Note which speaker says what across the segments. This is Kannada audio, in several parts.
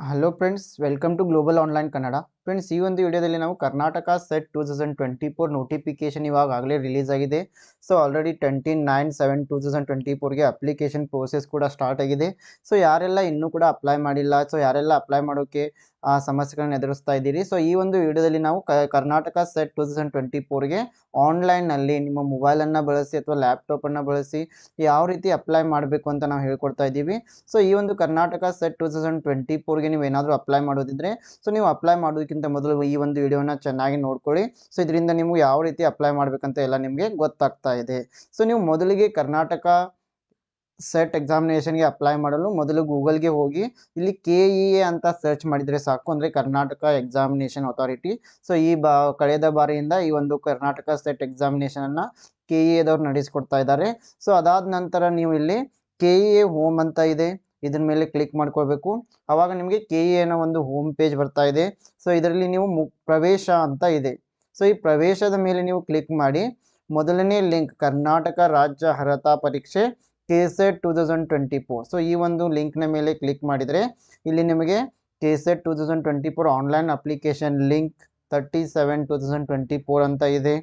Speaker 1: Hello friends welcome to global online Kannada friends, ಈ ಒಂದು ವಿಡಿಯೋದಲ್ಲಿ ನಾವು Karnataka SET two thousand twenty four notification ಇವಾಗ ಆಗಲೇ ರಿಲೀಸ್ ಆಗಿದೆ. So already twenty nine seven two thousand twenty ಫೋರ್ಗೆ application process ಕೂಡ ಸ್ಟಾರ್ಟ್ ಆಗಿದೆ. ಸೊ ಯಾರೆಲ್ಲ ಇನ್ನೂ ಕೂಡ ಅಪ್ಲೈ ಮಾಡಿಲ್ಲ ಸೊ ಯಾರೆಲ್ಲ ಅಪ್ಲೈ ಮಾಡೋಕ್ಕೆ ಆ, ಸಮಸ್ಯೆಗಳನ್ನ ಎದುರಿಸ್ತಾ ಇದ್ದೀರಿ? ಸೊ ಈ ಒಂದು ವಿಡಿಯೋದಲ್ಲಿ ನಾವು Karnataka SET two thousand twenty ಫೋರ್ಗೆ ಆನ್ಲೈನ್ನಲ್ಲಿ ನಿಮ್ಮ ಮೊಬೈಲನ್ನು ಬಳಸಿ ಅಥವಾ ಲ್ಯಾಪ್ಟಾಪನ್ನು ಬಳಸಿ ಯಾವ ರೀತಿ ಅಪ್ಲೈ ಮಾಡಬೇಕು ಅಂತ ನಾವು ಹೇಳ್ಕೊಡ್ತಾ ಇದ್ದೀವಿ. ಸೊ ಈ ಒಂದು Karnataka SET two thousand twenty ಫೋರ್ಗೆ ನೀವು ಏನಾದರೂ ಅಪ್ಲೈ ಮಾಡೋದಿದ್ರೆ ಸೊ ನೀವು ಅಪ್ಲೈ ಮಾಡೋದಕ್ಕಿಂತ ಮೊದಲು ಈ ಒಂದು ವಿಡಿಯೋನ ಚೆನ್ನಾಗಿ ನೋಡ್ಕೊಳ್ಳಿ. ಸೊ ಇದರಿಂದ ನಿಮ್ಗೆ ಯಾವ ರೀತಿ ಅಪ್ಲೈ ಮಾಡಬೇಕಂತ ಎಲ್ಲ ನಿಮಗೆ ಗೊತ್ತಾಗ್ತಾ ಇದೆ. ಸೊ ನೀವು ಮೊದಲಿಗೆ ಕರ್ನಾಟಕ ಸೆಟ್ ಎಕ್ಸಾಮಿನೇಷನ್ಗೆ ಅಪ್ಲೈ ಮಾಡಲು ಮೊದಲು ಗೂಗಲ್ಗೆ ಹೋಗಿ, ಇಲ್ಲಿ ಕೆ ಇ ಎ ಅಂತ ಸರ್ಚ್ ಮಾಡಿದರೆ ಸಾಕು. ಅಂದರೆ ಕರ್ನಾಟಕ ಎಕ್ಸಾಮಿನೇಷನ್ ಅಥಾರಿಟಿ ಸೊ ಈ ಬಾ, ಕಳೆದ ಬಾರಿಯಿಂದ ಈ ಒಂದು ಕರ್ನಾಟಕ ಸೆಟ್ ಎಕ್ಸಾಮಿನೇಷನನ್ನು ಕೆ ಇ ಎದವ್ರು ನಡೆಸಿಕೊಡ್ತಾ ಇದ್ದಾರೆ. ಸೊ ಅದಾದ ನಂತರ ನೀವು ಇಲ್ಲಿ ಕೆ ಇ ಎ ಹೋಮ್ ಅಂತ ಇದೆ. ಇದ್ರ ಮೇಲೆ ಕ್ಲಿಕ್ ಮಾಡ್ಕೊಳ್ಬೇಕು. ಆವಾಗ ನಿಮಗೆ ಕೆ ಇ ಎನ ಒಂದು ಹೋಮ್ ಪೇಜ್ ಬರ್ತಾ ಇದೆ. ಸೊ ಇದರಲ್ಲಿ ನೀವು ಮು, ಪ್ರವೇಶ ಅಂತ ಇದೆ. ಸೊ ಈ ಪ್ರವೇಶದ ಮೇಲೆ ನೀವು ಕ್ಲಿಕ್ ಮಾಡಿ, ಮೊದಲನೇ ಲಿಂಕ್ ಕರ್ನಾಟಕ ರಾಜ್ಯ ಅರ್ಹತಾ ಪರೀಕ್ಷೆ K set two thousand twenty four so ಈ ಒಂದು ಲಿಂಕ್ನ ಮೇಲೆ ಕ್ಲಿಕ್ ಮಾಡಿದರೆ, ಇಲ್ಲಿ ನಿಮಗೆ K set two thousand twenty four online application link thirty seven two thousand twenty four ಅಂತ ಇದೆ.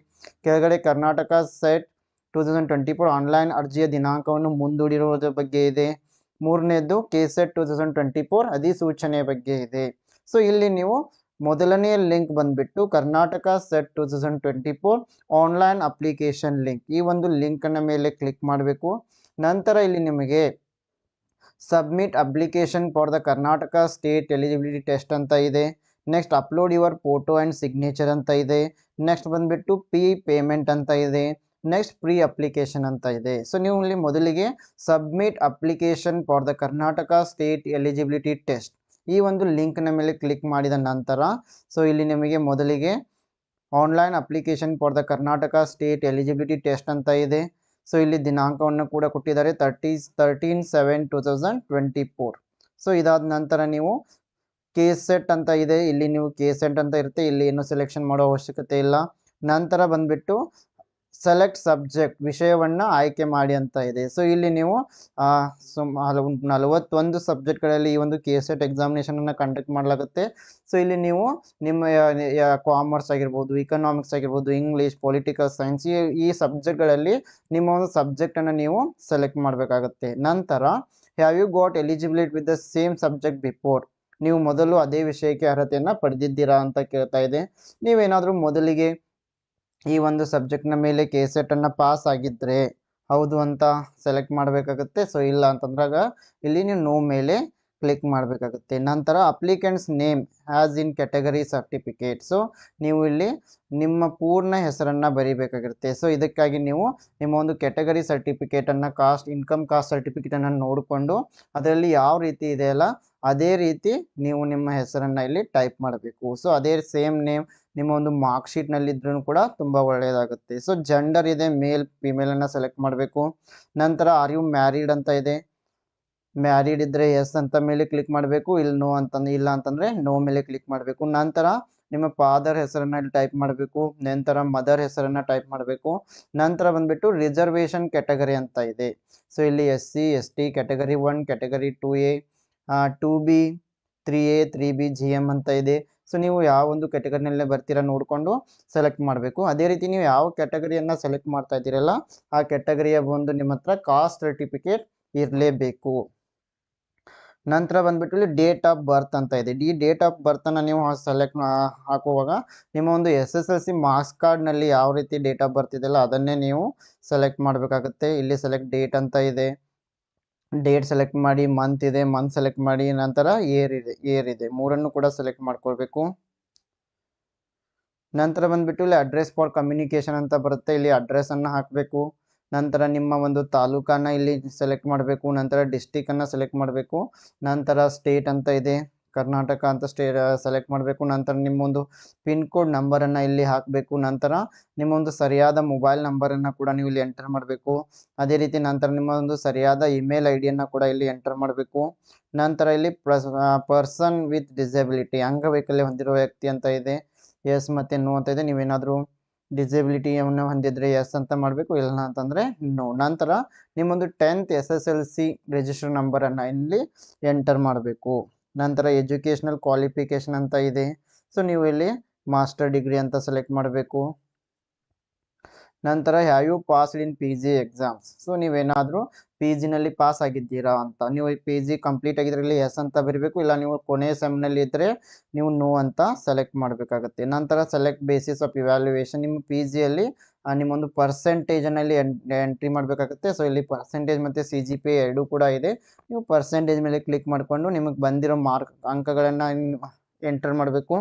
Speaker 1: ಕೆಳಗಡೆ Karnataka set two thousand twenty four online ಅರ್ಜಿಯ ದಿನಾಂಕವನ್ನು ಮುಂದೂಡಿರುವುದರ ಬಗ್ಗೆ ಇದೆ. ಮೂರನೇದು K set two thousand twenty four ಅಧಿಸೂಚನೆ ಬಗ್ಗೆ ಇದೆ. ಸೊ ಇಲ್ಲಿ ನೀವು ಮೊದಲನೇ ಲಿಂಕ್ ಬಂದ್ಬಿಟ್ಟು Karnataka set two thousand twenty four online application link ಈ ಒಂದು ಲಿಂಕ್ನ ಮೇಲೆ ಕ್ಲಿಕ್ ಮಾಡಬೇಕು. ನಂತರ ಇಲ್ಲಿ ನಿಮಗೆ submit application for the Karnataka state eligibility test ಅಂತ ಇದೆ. Next upload your photo and signature ಅಂತ ಇದೆ. ನೆಕ್ಸ್ಟ್ ಬಂದುಬಿಟ್ಟು ಪಿ ಪೇಮೆಂಟ್ ಅಂತ ಇದೆ. ನೆಕ್ಸ್ಟ್ ಪ್ರೀ ಅಪ್ಲಿಕೇಶನ್ ಅಂತ ಇದೆ. ಸೊ ನೀವು ಇಲ್ಲಿ ಮೊದಲಿಗೆ submit application for the Karnataka state eligibility test ಈ ಒಂದು ಲಿಂಕ್ನ ಮೇಲೆ ಕ್ಲಿಕ್ ಮಾಡಿದ ನಂತರ ಸೊ ಇಲ್ಲಿ ನಿಮಗೆ ಮೊದಲಿಗೆ online application for the Karnataka state eligibility test ಅಂತ ಇದೆ. ಸೊ ಇಲ್ಲಿ ದಿನಾಂಕವನ್ನು ಕೂಡ ಕೊಟ್ಟಿದ್ದಾರೆ thirty thirteen seven two thousand twenty four so ಇದಾದ ನಂತರ ನೀವು ಕೆ ಸೆಟ್ ಅಂತ ಇದೆ. ಇಲ್ಲಿ ನೀವು ಕೆ ಸೆಟ್ ಅಂತ ಇರುತ್ತೆ. ಇಲ್ಲಿ ಏನು ಸೆಲೆಕ್ಷನ್ ಮಾಡೋ ಅವಶ್ಯಕತೆ ಇಲ್ಲ. ನಂತರ ಬಂದುಬಿಟ್ಟು ಸೆಲೆಕ್ಟ್ ಸಬ್ಜೆಕ್ಟ್ ವಿಷಯವನ್ನು ಆಯ್ಕೆ ಮಾಡಿ ಅಂತ ಇದೆ. ಸೊ ಇಲ್ಲಿ ನೀವು ಸುಮ್ ಹಲವು, ನಲವತ್ತೊಂದು ಸಬ್ಜೆಕ್ಟ್ಗಳಲ್ಲಿ ಈ ಒಂದು ಕೆ ಸೆಟ್ ಎಕ್ಸಾಮಿನೇಷನನ್ನು ಕಂಡಕ್ಟ್ ಮಾಡಲಾಗುತ್ತೆ. ಸೊ ಇಲ್ಲಿ ನೀವು ನಿಮ್ಮ ಕಾಮರ್ಸ್ ಆಗಿರ್ಬೋದು ಇಕನಾಮಿಕ್ಸ್ ಆಗಿರ್ಬೋದು ಇಂಗ್ಲೀಷ್ ಪೊಲಿಟಿಕಲ್ ಸೈನ್ಸ್ ಈ ಈ ಸಬ್ಜೆಕ್ಟ್ಗಳಲ್ಲಿ ನಿಮ್ಮ ಒಂದು ಸಬ್ಜೆಕ್ಟನ್ನು ನೀವು ಸೆಲೆಕ್ಟ್ ಮಾಡಬೇಕಾಗುತ್ತೆ. ನಂತರ have you got eligibility with the same subject before ನೀವು ಮೊದಲು ಅದೇ ವಿಷಯಕ್ಕೆ ಅರ್ಹತೆಯನ್ನು ಪಡೆದಿದ್ದೀರಾ ಅಂತ ಕೇಳ್ತಾ ಇದೆ. ನೀವೇನಾದರೂ ಮೊದಲಿಗೆ ಈ ಒಂದು ಸಬ್ಜೆಕ್ಟ್ನ ಮೇಲೆ ಕೆ ಸೆಟನ್ನು ಪಾಸ್ ಆಗಿದ್ದರೆ ಹೌದು ಅಂತ ಸೆಲೆಕ್ಟ್ ಮಾಡಬೇಕಾಗುತ್ತೆ. ಸೊ ಇಲ್ಲ ಅಂತಂದ್ರಾಗ ಇಲ್ಲಿ ನೀವು ನೋ ಮೇಲೆ ಕ್ಲಿಕ್ ಮಾಡಬೇಕಾಗುತ್ತೆ. ನಂತರ applicants name as in category certificate so ನೀವು ಇಲ್ಲಿ ನಿಮ್ಮ ಪೂರ್ಣ ಹೆಸರನ್ನು ಬರೀಬೇಕಾಗಿರುತ್ತೆ. ಸೊ ಇದಕ್ಕಾಗಿ ನೀವು ನಿಮ್ಮ ಒಂದು ಕ್ಯಾಟಗರಿ ಸರ್ಟಿಫಿಕೇಟನ್ನು ಕಾಸ್ಟ್ ಇನ್ಕಮ್ ಕಾಸ್ಟ್ ಸರ್ಟಿಫಿಕೇಟನ್ನು ನೋಡಿಕೊಂಡು ಅದರಲ್ಲಿ ಯಾವ ರೀತಿ ಇದೆಯಲ್ಲ ಅದೇ ರೀತಿ ನೀವು ನಿಮ್ಮ ಹೆಸರನ್ನು ಇಲ್ಲಿ ಟೈಪ್ ಮಾಡಬೇಕು. ಸೊ ಅದೇ ಸೇಮ್ ನೇಮ್ ನಿಮ್ಮ ಒಂದು ಮಾರ್ಕ್ ಶೀಟ್ನಲ್ಲಿ ಇದ್ರೂ ಕೂಡ ತುಂಬ ಒಳ್ಳೆಯದಾಗುತ್ತೆ ಸೊ ಜೆಂಡರ್ ಇದೆ ಮೇಲ್ ಫಿಮೇಲನ್ನು ಸೆಲೆಕ್ಟ್ ಮಾಡಬೇಕು. ನಂತರ ಆರ್ ಯು ಮ್ಯಾರಿಡ್ ಅಂತ ಇದೆ. ಮ್ಯಾರಿಡ್ ಇದ್ದರೆ ಎಸ್ ಅಂತ ಮೇಲೆ ಕ್ಲಿಕ್ ಮಾಡಬೇಕು, ಇಲ್ಲಿ ನೋ ಅಂತಂದ್ರೆ ಇಲ್ಲ ಅಂತಂದರೆ ನೋ ಮೇಲೆ ಕ್ಲಿಕ್ ಮಾಡಬೇಕು. ನಂತರ, ನಿಮ್ಮ ಫಾದರ್ ಹೆಸರನ್ನ ಇಲ್ಲಿ ಟೈಪ್ ಮಾಡಬೇಕು. ನಂತರ ಮದರ್ ಹೆಸರನ್ನು ಟೈಪ್ ಮಾಡಬೇಕು. ನಂತರ ಬಂದ್ಬಿಟ್ಟು ರಿಸರ್ವೇಷನ್ ಕ್ಯಾಟಗರಿ ಅಂತ ಇದೆ. ಸೊ ಇಲ್ಲಿ S C S T category one category two A two B three A three B G M ಅಂತ ಇದೆ. ಸೊ ನೀವು ಯಾವ ಒಂದು ಕ್ಯಾಟಗರಿನಲ್ಲೇ ಬರ್ತೀರಾ ನೋಡಿಕೊಂಡು ಸೆಲೆಕ್ಟ್ ಮಾಡಬೇಕು. ಅದೇ ರೀತಿ ನೀವು ಯಾವ ಕ್ಯಾಟಗರಿಯನ್ನು ಸೆಲೆಕ್ಟ್ ಮಾಡ್ತಾ ಇದ್ದೀರಲ್ಲ, ಆ ಕ್ಯಾಟಗರಿಯ ಒಂದು ನಿಮ್ಮ ಹತ್ರ ಕಾಸ್ಟ್ ಸರ್ಟಿಫಿಕೇಟ್ ಇರಲೇಬೇಕು. ನಂತರ ಬಂದ್ಬಿಟ್ಟು ಇಲ್ಲಿ ಡೇಟ್ ಆಫ್ ಬರ್ತ್ ಅಂತ ಇದೆ. ಈ ಡೇಟ್ ಆಫ್ ಬರ್ತನ್ನು ನೀವು ಸೆಲೆಕ್ಟ್ ಹಾಕುವಾಗ ನಿಮ್ಮ ಒಂದು S S L C marks ಕಾರ್ಡ್ನಲ್ಲಿ ಯಾವ ರೀತಿ ಡೇಟ್ ಆಫ್ ಬರ್ತ್ ಇದೆಯಲ್ಲ ಅದನ್ನೇ ನೀವು ಸೆಲೆಕ್ಟ್ ಮಾಡಬೇಕಾಗುತ್ತೆ. ಇಲ್ಲಿ ಸೆಲೆಕ್ಟ್ ಡೇಟ್ ಅಂತ ಇದೆ. ಡೇಟ್ ಸೆಲೆಕ್ಟ್ ಮಾಡಿ ಮಂತ್ ಇದೆ ಮಂತ್ ಸೆಲೆಕ್ಟ್ ಮಾಡಿ, ನಂತರ ಏರ್ ಇದೆ ಏರ್ ಇದೆ. ಮೂರನ್ನು ಕೂಡ ಸೆಲೆಕ್ಟ್ ಮಾಡ್ಕೊಳ್ಬೇಕು. ನಂತರ ಬಂದ್ಬಿಟ್ಟು ಇಲ್ಲಿ ಅಡ್ರೆಸ್ ಫಾರ್ ಕಮ್ಯುನಿಕೇಶನ್ ಅಂತ ಬರುತ್ತೆ. ಇಲ್ಲಿ ಅಡ್ರೆಸ್ಸನ್ನು ಹಾಕಬೇಕು. ನಂತರ ನಿಮ್ಮ ಒಂದು ತಾಲೂಕನ್ನು ಇಲ್ಲಿ ಸೆಲೆಕ್ಟ್ ಮಾಡಬೇಕು. ನಂತರ ಡಿಸ್ಟಿಕನ್ನು ಸೆಲೆಕ್ಟ್ ಮಾಡಬೇಕು. ನಂತರ ಸ್ಟೇಟ್ ಅಂತ ಇದೆ. ಕರ್ನಾಟಕ ಅಂತ ಸ್ಟೇ ಸೆಲೆಕ್ಟ್ ಮಾಡಬೇಕು. ನಂತರ ನಿಮ್ಮೊಂದು ಪಿನ್ ಕೋಡ್ ನಂಬರನ್ನು ಇಲ್ಲಿ ಹಾಕಬೇಕು. ನಂತರ ನಿಮ್ಮೊಂದು ಸರಿಯಾದ ಮೊಬೈಲ್ ನಂಬರನ್ನು ಕೂಡ ನೀವು ಇಲ್ಲಿ ಎಂಟರ್ ಮಾಡಬೇಕು. ಅದೇ ರೀತಿ ನಂತರ ನಿಮ್ಮ ಒಂದು ಸರಿಯಾದ ಇಮೇಲ್ ಐ ಡಿಯನ್ನು ಕೂಡ ಇಲ್ಲಿ ಎಂಟರ್ ಮಾಡಬೇಕು. ನಂತರ ಇಲ್ಲಿ ಪರ್ಸನ್ ವಿತ್ ಡಿಸೆಬಿಲಿಟಿ ಅಂಗವೈಕಲ್ಯ ಹೊಂದಿರುವ ವ್ಯಕ್ತಿ ಅಂತ ಇದೆ. ಎಸ್ ಮತ್ತು ನೋ ಅಂತ ಇದೆ. ನೀವೇನಾದರೂ ಡಿಸೆಬಿಲಿಟಿಯನ್ನು ಹೊಂದಿದ್ರೆ ಎಸ್ ಅಂತ ಮಾಡಬೇಕು. ಇಲ್ಲ ಅಂತಂದರೆ ನೋ ನಂತರ ನಿಮ್ಮೊಂದು tenth S S L C register ನಂಬರನ್ನು ಇಲ್ಲಿ ಎಂಟರ್ ಮಾಡಬೇಕು. ನಂತರ ಎಜುಕೇಷ್ನಲ್ ಕ್ವಾಲಿಫಿಕೇಷನ್ ಅಂತ ಇದೆ. ಸೊ ನೀವು ಇಲ್ಲಿ ಮಾಸ್ಟರ್ ಡಿಗ್ರಿ ಅಂತ ಸೆಲೆಕ್ಟ್ ಮಾಡಬೇಕು. ನಂತರ have you passed in P G exams so ನೀವೇನಾದರೂ ಪಿ ಜಿನಲ್ಲಿ ಪಾಸ್ ಆಗಿದ್ದೀರಾ ಅಂತ. ನೀವು ಪಿ ಜಿ ಕಂಪ್ಲೀಟ್ ಆಗಿದ್ರೆ ಇಲ್ಲಿ ಎಸ್ ಅಂತ ಬರಬೇಕು, ಇಲ್ಲ ನೀವು ಕೊನೆಯ ಸೆಮ್ನಲ್ಲಿ ಇದ್ದರೆ ನೀವು ನೋ ಅಂತ ಸೆಲೆಕ್ಟ್ ಮಾಡಬೇಕಾಗುತ್ತೆ. ನಂತರ ಸೆಲೆಕ್ಟ್ ಬೇಸಿಸ್ ಆಫ್ ಇವ್ಯಾಲ್ಯೂಯೇಷನ್ ನಿಮ್ಮ ಪಿ ಜಿಯಲ್ಲಿ ನಿಮ್ಮೊಂದು ಪರ್ಸೆಂಟೇಜನಲ್ಲಿ ಎಂಟ್ರಿ ಮಾಡಬೇಕಾಗುತ್ತೆ. ಸೊ ಇಲ್ಲಿ ಪರ್ಸೆಂಟೇಜ್ ಮತ್ತು ಸಿ ಜಿ ಪಿ ಎರಡೂ ಕೂಡ ಇದೆ. ನೀವು ಪರ್ಸೆಂಟೇಜ್ ಮೇಲೆ ಕ್ಲಿಕ್ ಮಾಡಿಕೊಂಡು ನಿಮಗೆ ಬಂದಿರೋ ಮಾರ್ಕ್ ಅಂಕಗಳನ್ನು ಎಂಟರ್ ಮಾಡಬೇಕು.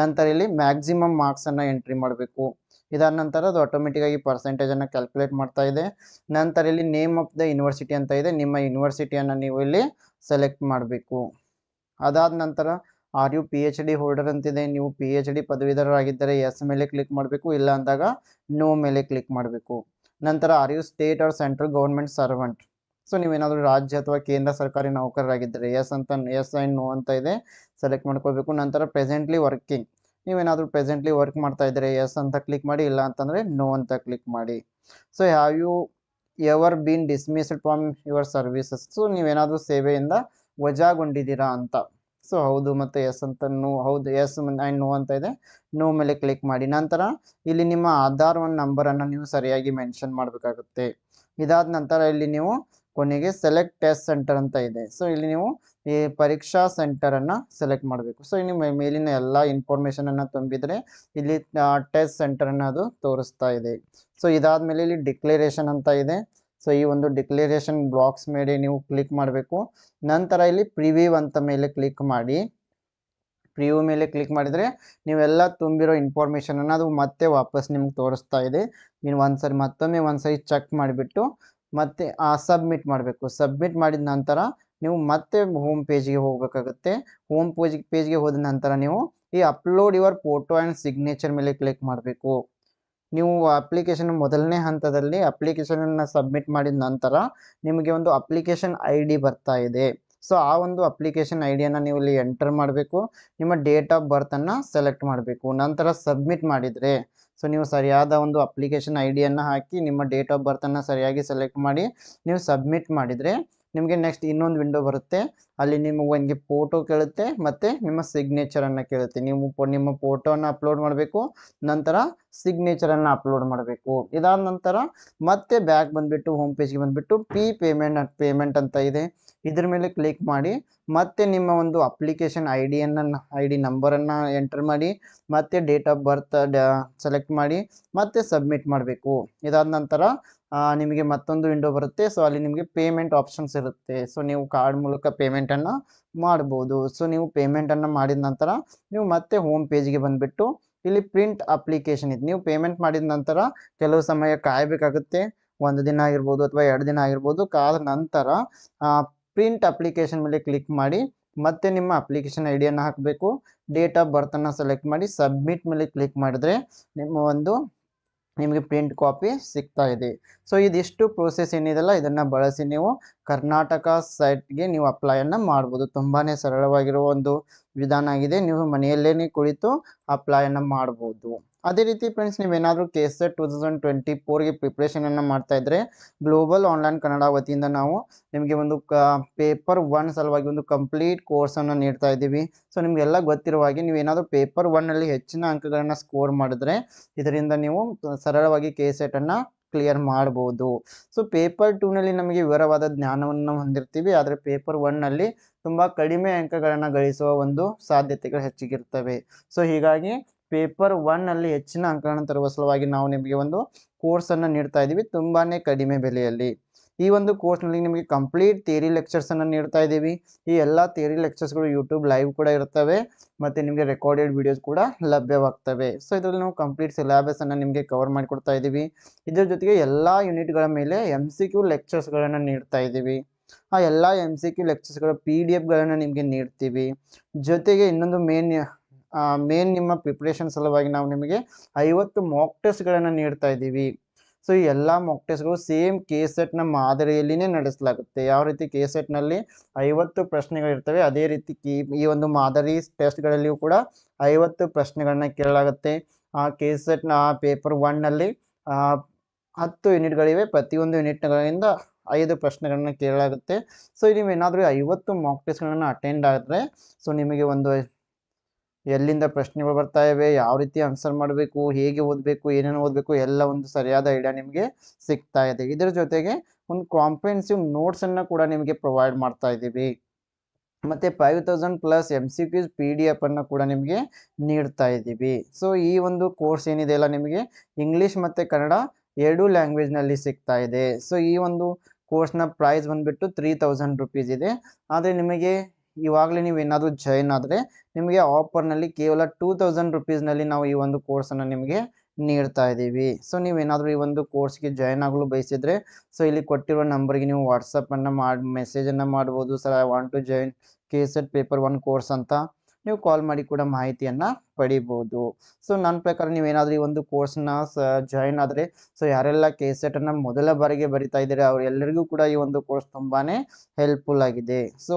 Speaker 1: ನಂತರ ಇಲ್ಲಿ ಮ್ಯಾಕ್ಸಿಮಮ್ ಮಾರ್ಕ್ಸನ್ನು ಎಂಟ್ರಿ ಮಾಡಬೇಕು. ಇದಾದ ನಂತರ ಅದು ಆಟೋಮೆಟಿಕ್ಕಾಗಿ ಪರ್ಸೆಂಟೇಜನ್ನು ಕ್ಯಾಲ್ಕುಲೇಟ್ ಮಾಡ್ತಾ ಇದೆ. ನಂತರ ಇಲ್ಲಿ ನೇಮ್ ಆಫ್ ದ ಯೂನಿವರ್ಸಿಟಿ ಅಂತ ಇದೆ. ನಿಮ್ಮ ಯೂನಿವರ್ಸಿಟಿಯನ್ನು ನೀವು ಇಲ್ಲಿ ಸೆಲೆಕ್ಟ್ ಮಾಡಬೇಕು. ಅದಾದ ನಂತರ are you P H D holder ಅಂತಿದೆ. ನೀವು ಪಿ ಎಚ್ ಡಿ ಪದವೀಧರರಾಗಿದ್ದರೆ ಎಸ್ ಮೇಲೆ ಕ್ಲಿಕ್ ಮಾಡಬೇಕು, ಇಲ್ಲ ಅಂದಾಗ ನೋ ಮೇಲೆ ಕ್ಲಿಕ್ ಮಾಡಬೇಕು. ನಂತರ are you state or central government servant so ನೀವೇನಾದರೂ ರಾಜ್ಯ ಅಥವಾ ಕೇಂದ್ರ ಸರ್ಕಾರಿ ನೌಕರರಾಗಿದ್ದರೆ ಎಸ್ ಅಂತ ಎಸ್ ಆ್ಯಂಡ್ ನೋ ಅಂತ ಇದೆ. ಸೆಲೆಕ್ಟ್ ಮಾಡ್ಕೋಬೇಕು ನಂತರ ಪ್ರೆಸೆಂಟ್ಲಿ ವರ್ಕಿಂಗ್ ನೀವೇನಾದರೂ ಪ್ರೆಸೆಂಟ್ಲಿ ವರ್ಕ್ ಮಾಡ್ತಾ ಇದ್ದರೆ ಎಸ್ ಅಂತ ಕ್ಲಿಕ್ ಮಾಡಿ, ಇಲ್ಲ ಅಂತಂದರೆ ನೋ ಅಂತ ಕ್ಲಿಕ್ ಮಾಡಿ. So have you ever been dismissed from your services so ನೀವೇನಾದರೂ ಸೇವೆಯಿಂದ ವಜಾಗೊಂಡಿದ್ದೀರಾ ಅಂತ. ಸೊ ಹೌದು ಮತ್ತು ಎಸ್ ಅಂತ ನೋ ಹೌದು ಎಸ್ ಆ್ಯಂಡ್ ನೋ ಅಂತ ಇದೆ. ನೋ ಮೇಲೆ ಕ್ಲಿಕ್ ಮಾಡಿ. ನಂತರ ಇಲ್ಲಿ ನಿಮ್ಮ ಆಧಾರ್ ಒಂದು ನಂಬರನ್ನು ನೀವು ಸರಿಯಾಗಿ ಮೆನ್ಷನ್ ಮಾಡಬೇಕಾಗುತ್ತೆ. ಇದಾದ ನಂತರ ಇಲ್ಲಿ ನೀವು ಕೊನೆಗೆ ಸೆಲೆಕ್ಟ್ ಟೆಸ್ಟ್ ಸೆಂಟರ್ ಅಂತ ಇದೆ. ಸೊ ಇಲ್ಲಿ ನೀವು ಈ ಪರೀಕ್ಷಾ ಸೆಂಟರನ್ನು ಸೆಲೆಕ್ಟ್ ಮಾಡಬೇಕು. ಸೊ ಇಲ್ಲಿ ಮೇಲಿನ ಎಲ್ಲ ಇನ್ಫಾರ್ಮೇಷನನ್ನು ತುಂಬಿದರೆ ಇಲ್ಲಿ ಟೆಸ್ಟ್ ಸೆಂಟರನ್ನು ಅದು ತೋರಿಸ್ತಾ ಇದೆ. ಸೊ ಇದಾದಮೇಲೆ ಇಲ್ಲಿ ಡಿಕ್ಲರೇಷನ್ ಅಂತ ಇದೆ. ಸೊ ಈ ಒಂದು ಡಿಕ್ಲರೇಷನ್ ಬ್ಲಾಕ್ಸ್ ಮೇಲೆ ನೀವು ಕ್ಲಿಕ್ ಮಾಡಬೇಕು. ನಂತರ ಇಲ್ಲಿ ಪ್ರಿವ್ಯೂ ಅಂತ ಮೇಲೆ ಕ್ಲಿಕ್ ಮಾಡಿ. ಪ್ರಿವ್ಯೂ ಮೇಲೆ ಕ್ಲಿಕ್ ಮಾಡಿದರೆ ನೀವೆಲ್ಲ ತುಂಬಿರೋ ಇನ್ಫಾರ್ಮೇಷನನ್ನು ಅದು ಮತ್ತೆ ವಾಪಸ್ ನಿಮ್ಗೆ ತೋರಿಸ್ತಾ ಇದೆ. ನೀವು ಒಂದ್ಸರಿ ಮತ್ತೊಮ್ಮೆ ಒಂದ್ಸರಿ ಚೆಕ್ ಮಾಡಿಬಿಟ್ಟು ಮತ್ತೆ ಆ ಸಬ್ಮಿಟ್ ಮಾಡಬೇಕು. ಸಬ್ಮಿಟ್ ಮಾಡಿದ ನಂತರ ನೀವು ಮತ್ತೆ ಹೋಮ್ ಪೇಜ್ಗೆ ಹೋಗಬೇಕಾಗುತ್ತೆ. ಹೋಮ್ ಪೇಜ್ ಪೇಜ್ಗೆ ಹೋದ ನಂತರ ನೀವು ಈ upload your photo and signature ಮೇಲೆ ಕ್ಲಿಕ್ ಮಾಡಬೇಕು. ನೀವು ಅಪ್ಲಿಕೇಶನ್ ಮೊದಲನೇ ಹಂತದಲ್ಲಿ ಅಪ್ಲಿಕೇಶನನ್ನು ಸಬ್ಮಿಟ್ ಮಾಡಿದ ನಂತರ ನಿಮಗೆ ಒಂದು ಅಪ್ಲಿಕೇಶನ್ ಐ ಡಿ ಬರ್ತಾ ಇದೆ. ಸೊ ಆ ಒಂದು ಅಪ್ಲಿಕೇಶನ್ ಐ ಡಿಯನ್ನು ನೀವು ಇಲ್ಲಿ ಎಂಟರ್ ಮಾಡಬೇಕು. ನಿಮ್ಮ ಡೇಟ್ ಆಫ್ ಬರ್ತನ್ನು ಸೆಲೆಕ್ಟ್ ಮಾಡಬೇಕು. ನಂತರ ಸಬ್ಮಿಟ್ ಮಾಡಿದರೆ ಸೊ ನೀವು ಸರಿಯಾದ ಒಂದು ಅಪ್ಲಿಕೇಶನ್ ಐ ಡಿಯನ್ನು ಹಾಕಿ ನಿಮ್ಮ ಡೇಟ್ ಆಫ್ ಬರ್ತನ್ನು ಸರಿಯಾಗಿ ಸೆಲೆಕ್ಟ್ ಮಾಡಿ ನೀವು ಸಬ್ಮಿಟ್ ಮಾಡಿದರೆ ನಿಮಗೆ ನೆಕ್ಸ್ಟ್ ಇನ್ನೊಂದು ವಿಂಡೋ ಬರುತ್ತೆ. ಅಲ್ಲಿ ನಿಮಗೆ ಒಂದು ಫೋಟೋ ಕೇಳುತ್ತೆ ಮತ್ತು ನಿಮ್ಮ ಸಿಗ್ನೇಚರನ್ನು ಕೇಳುತ್ತೆ. ನೀವು ನಿಮ್ಮ ಫೋಟೋನ ಅಪ್ಲೋಡ್ ಮಾಡಬೇಕು, ನಂತರ ಸಿಗ್ನೇಚರನ್ನು ಅಪ್ಲೋಡ್ ಮಾಡಬೇಕು. ಇದಾದ ನಂತರ ಮತ್ತೆ ಬ್ಯಾಕ್ ಬಂದುಬಿಟ್ಟು ಹೋಮ್ ಪೇಜ್ಗೆ ಬಂದುಬಿಟ್ಟು ಪಿ ಪೇಮೆಂಟ್ ಪೇಮೆಂಟ್ ಅಂತ ಇದೆ. ಇದ್ರ ಮೇಲೆ ಕ್ಲಿಕ್ ಮಾಡಿ, ಮತ್ತೆ ನಿಮ್ಮ ಒಂದು ಅಪ್ಲಿಕೇಶನ್ ಐ ಡಿಯನ್ನು ಐ ಡಿ ನಂಬರನ್ನು ಎಂಟರ್ ಮಾಡಿ, ಮತ್ತೆ ಡೇಟ್ ಆಫ್ ಬರ್ತ್ ಸೆಲೆಕ್ಟ್ ಮಾಡಿ, ಮತ್ತೆ ಸಬ್ಮಿಟ್ ಮಾಡಬೇಕು. ಇದಾದ ನಂತರ ನಿಮಗೆ ಮತ್ತೊಂದು ವಿಂಡೋ ಬರುತ್ತೆ. ಸೊ ಅಲ್ಲಿ ನಿಮಗೆ ಪೇಮೆಂಟ್ ಆಪ್ಷನ್ಸ್ ಇರುತ್ತೆ. ಸೊ ನೀವು ಕಾರ್ಡ್ ಮೂಲಕ ಪೇಮೆಂಟನ್ನು ಮಾಡ್ಬೋದು. ಸೊ ನೀವು ಪೇಮೆಂಟನ್ನು ಮಾಡಿದ ನಂತರ ನೀವು ಮತ್ತೆ ಹೋಮ್ ಪೇಜ್ಗೆ ಬಂದುಬಿಟ್ಟು ಇಲ್ಲಿ ಪ್ರಿಂಟ್ ಅಪ್ಲಿಕೇಶನ್ ಇದೆ. ನೀವು ಪೇಮೆಂಟ್ ಮಾಡಿದ ನಂತರ ಕೆಲವು ಸಮಯ ಕಾಯಬೇಕಾಗುತ್ತೆ. ಒಂದು ದಿನ ಆಗಿರ್ಬೋದು ಅಥವಾ ಎರಡು ದಿನ ಆಗಿರ್ಬೋದು. ಕಾದ ನಂತರ ಪ್ರಿಂಟ್ ಅಪ್ಲಿಕೇಶನ್ ಮೇಲೆ ಕ್ಲಿಕ್ ಮಾಡಿ ಮತ್ತೆ ನಿಮ್ಮ ಅಪ್ಲಿಕೇಶನ್ ಐ ಹಾಕಬೇಕು. ಡೇಟ್ ಆಫ್ ಬರ್ತನ್ನು ಸೆಲೆಕ್ಟ್ ಮಾಡಿ ಸಬ್ಮಿಟ್ ಮೇಲೆ ಕ್ಲಿಕ್ ಮಾಡಿದ್ರೆ ನಿಮ್ಮ ಒಂದು ನಿಮಗೆ ಪ್ರಿಂಟ್ ಕಾಪಿ ಸಿಗ್ತಾ ಇದೆ. ಸೊ ಇದಿಷ್ಟು ಪ್ರೋಸೆಸ್ ಏನಿದೆಲ್ಲ ಇದನ್ನು ಬಳಸಿ ನೀವು ಕರ್ನಾಟಕ ಸೈಟ್ಗೆ ನೀವು ಅಪ್ಲೈಯನ್ನು ಮಾಡ್ಬೋದು. ತುಂಬಾ ಸರಳವಾಗಿರುವ ಒಂದು ವಿಧಾನ ಆಗಿದೆ. ನೀವು ಮನೆಯಲ್ಲೇ ಕುಳಿತು ಅಪ್ಲೈಯನ್ನು ಮಾಡ್ಬೋದು. ಅದೇ ರೀತಿ ಫ್ರೆಂಡ್ಸ್ ನೀವೇನಾದರೂ K set two thousand twenty ಫೋರ್ಗೆ ಪ್ರಿಪ್ರೇಷನನ್ನು ಮಾಡ್ತಾ ಇದ್ದರೆ ಗ್ಲೋಬಲ್ ಆನ್ಲೈನ್ ಕನ್ನಡ ವತಿಯಿಂದ ನಾವು ನಿಮಗೆ ಒಂದು ಕ ಪೇಪರ್ ಒನ್ ಸಲುವಾಗಿ ಒಂದು ಕಂಪ್ಲೀಟ್ ಕೋರ್ಸನ್ನು ನೀಡ್ತಾ ಇದ್ದೀವಿ. ಸೊ ನಿಮಗೆಲ್ಲ ಗೊತ್ತಿರುವ ಹಾಗೆ ನೀವೇನಾದರೂ ಪೇಪರ್ ಒನ್ನಲ್ಲಿ ಹೆಚ್ಚಿನ ಅಂಕಗಳನ್ನು ಸ್ಕೋರ್ ಮಾಡಿದ್ರೆ ಇದರಿಂದ ನೀವು ಸರಳವಾಗಿ ಕೆ ಸೆಟನ್ನು ಕ್ಲಿಯರ್ ಮಾಡ್ಬೋದು. ಸೊ ಪೇಪರ್ ಟೂನಲ್ಲಿ ನಮಗೆ ವಿವರವಾದ ಜ್ಞಾನವನ್ನು ಹೊಂದಿರ್ತೀವಿ. ಆದರೆ ಪೇಪರ್ ಒನ್ನಲ್ಲಿ ತುಂಬ ಕಡಿಮೆ ಅಂಕಗಳನ್ನು ಗಳಿಸುವ ಒಂದು ಸಾಧ್ಯತೆಗಳು ಹೆಚ್ಚಿಗಿರ್ತವೆ. ಸೊ ಹೀಗಾಗಿ ಪೇಪರ್ ಒನ್ನಲ್ಲಿ ಹೆಚ್ಚಿನ ಅಂಕಗಳನ್ನು ತರುವ ಸಲುವಾಗಿ ನಾವು ನಿಮಗೆ ಒಂದು ಕೋರ್ಸನ್ನು ನೀಡ್ತಾ ಇದ್ದೀವಿ ತುಂಬಾ ಕಡಿಮೆ ಬೆಲೆಯಲ್ಲಿ. ಈ ಒಂದು ಕೋರ್ಸ್ನಲ್ಲಿ ನಿಮಗೆ ಕಂಪ್ಲೀಟ್ ಥಿಯರಿ ಲೆಕ್ಚರ್ಸನ್ನು ನೀಡ್ತಾ ಇದ್ದೀವಿ. ಈ ಎಲ್ಲ ಥಿಯರಿ ಲೆಕ್ಚರ್ಸ್ಗಳು ಯೂಟ್ಯೂಬ್ ಲೈವ್ ಕೂಡ ಇರ್ತವೆ ಮತ್ತು ನಿಮಗೆ ರೆಕಾರ್ಡೆಡ್ ವಿಡಿಯೋಸ್ ಕೂಡ ಲಭ್ಯವಾಗ್ತವೆ. ಸೊ ಇದರಲ್ಲಿ ನಾವು ಕಂಪ್ಲೀಟ್ ಸಿಲೆಬಸನ್ನು ನಿಮಗೆ ಕವರ್ ಮಾಡಿಕೊಡ್ತಾ ಇದ್ದೀವಿ. ಇದರ ಜೊತೆಗೆ ಎಲ್ಲ ಯೂನಿಟ್ಗಳ ಮೇಲೆ ಎಂ ಸಿ ಕ್ಯೂ ಲೆಕ್ಚರ್ಸ್ಗಳನ್ನು ನೀಡ್ತಾ ಇದ್ದೀವಿ. ಆ ಎಲ್ಲ ಎಂ ಸಿ ಕ್ಯೂ ಲೆಕ್ಚರ್ಸ್ಗಳ ಪಿ ಡಿ ಎಫ್ಗಳನ್ನು ನಿಮಗೆ ನೀಡ್ತೀವಿ. ಜೊತೆಗೆ ಇನ್ನೊಂದು ಮೇನ್ ಮೇನ್ ನಿಮ್ಮ ಪ್ರಿಪ್ರೇಷನ್ ಸಲುವಾಗಿ ನಾವು ನಿಮಗೆ ಐವತ್ತು ಮಾಕ್ ಟೆಸ್ಟ್ಗಳನ್ನು ನೀಡ್ತಾ ಇದ್ದೀವಿ. ಸೊ ಈ ಎಲ್ಲ ಮೊಕ್ ಟೆಸ್ಟ್ಗಳು ಸೇಮ್ ಕೆ ಸೆಟ್ನ ಮಾದರಿಯಲ್ಲಿನೇ ನಡೆಸಲಾಗುತ್ತೆ. ಯಾವ ರೀತಿ ಕೆ ಸೆಟ್ನಲ್ಲಿ ಐವತ್ತು ಪ್ರಶ್ನೆಗಳಿರ್ತವೆ ಅದೇ ರೀತಿ ಈ ಒಂದು ಮಾದರಿ ಟೆಸ್ಟ್ಗಳಲ್ಲಿಯೂ ಕೂಡ ಐವತ್ತು ಪ್ರಶ್ನೆಗಳನ್ನ ಕೇಳಲಾಗುತ್ತೆ. ಆ ಕೆ ಸೆಟ್ನ ಪೇಪರ್ ಒನ್ನಲ್ಲಿ ಹತ್ತು ಯೂನಿಟ್ಗಳಿವೆ ಪ್ರತಿಯೊಂದು ಯೂನಿಟ್ಗಳಿಂದ ಐದು ಪ್ರಶ್ನೆಗಳನ್ನ ಕೇಳಲಾಗುತ್ತೆ. ಸೊ ನೀವು ಏನಾದರೂ ಐವತ್ತು ಮಾಕ್ ಟೆಸ್ಟ್ಗಳನ್ನು ಅಟೆಂಡ್ ಆದರೆ ಸೊ ನಿಮಗೆ ಒಂದು ಎಲ್ಲಿಂದ ಪ್ರಶ್ನೆಗಳು ಬರ್ತಾ ಇವೆ, ಯಾವ ರೀತಿ ಆನ್ಸರ್ ಮಾಡಬೇಕು, ಹೇಗೆ ಓದಬೇಕು, ಏನೇನು ಓದಬೇಕು, ಎಲ್ಲ ಒಂದು ಸರಿಯಾದ ಐಡಿಯಾ ನಿಮಗೆ ಸಿಗ್ತಾ ಇದೆ. ಇದರ ಜೊತೆಗೆ ಒಂದು ಕಾಂಪ್ರಿಹೆನ್ಸಿವ್ ನೋಟ್ಸನ್ನು ಕೂಡ ನಿಮಗೆ ಪ್ರೊವೈಡ್ ಮಾಡ್ತಾ ಇದ್ದೀವಿ. ಮತ್ತು five thousand plus M C Qs P D ಎಫನ್ನು ಕೂಡ ನಿಮಗೆ ನೀಡ್ತಾ ಇದ್ದೀವಿ. ಸೊ ಈ ಒಂದು ಕೋರ್ಸ್ ಏನಿದೆ ಅಲ್ಲ ನಿಮಗೆ ಇಂಗ್ಲೀಷ್ ಮತ್ತು ಕನ್ನಡ ಎರಡೂ ಲ್ಯಾಂಗ್ವೇಜ್ನಲ್ಲಿ ಸಿಗ್ತಾ ಇದೆ. ಸೊ ಈ ಒಂದು ಕೋರ್ಸ್ನ ಪ್ರೈಸ್ ಬಂದುಬಿಟ್ಟು ತ್ರೀ ತೌಸಂಡ್ ರುಪೀಸ್ ಇದೆ. ಆದರೆ ನಿಮಗೆ ಇವಾಗಲೇ ನೀವು ಏನಾದರೂ ಜಾಯಿನ್ ಆದರೆ ನಿಮಗೆ ಆಫರ್ನಲ್ಲಿ ಕೇವಲ ಟೂ ತೌಸಂಡ್ ರುಪೀಸ್ನಲ್ಲಿ ನಾವು ಈ ಒಂದು ಕೋರ್ಸನ್ನು ನಿಮಗೆ ನೀಡ್ತಾ ಇದ್ದೀವಿ. ಸೊ ನೀವೇನಾದರೂ ಈ ಒಂದು ಕೋರ್ಸ್ಗೆ ಜಾಯ್ನ್ ಆಗಲು ಬಯಸಿದರೆ ಸೊ ಇಲ್ಲಿ ಕೊಟ್ಟಿರುವ ನಂಬರ್ಗೆ ನೀವು ವಾಟ್ಸಪ್ಪನ್ನು ಮಾಡಿ ಮೆಸೇಜನ್ನು ಮಾಡ್ಬೋದು. Sir I want to join K set paper one course ಅಂತ ನೀವು ಕಾಲ್ ಮಾಡಿ ಕೂಡ ಮಾಹಿತಿಯನ್ನು ಪಡಿಬೋದು. ಸೊ ನನ್ನ ಪ್ರಕಾರ ನೀವೇನಾದರೂ ಈ ಒಂದು ಕೋರ್ಸ್ನ ಸ ಜಾಯಿನ್ ಆದರೆ ಸೊ ಯಾರೆಲ್ಲ ಕೆ ಸೆಟನ್ನು ಮೊದಲ ಬಾರಿಗೆ ಬರಿತಾ ಇದ್ದಾರೆ ಅವರೆಲ್ಲರಿಗೂ ಕೂಡ ಈ ಒಂದು ಕೋರ್ಸ್ ತುಂಬಾ ಹೆಲ್ಪ್ಫುಲ್ ಆಗಿದೆ. So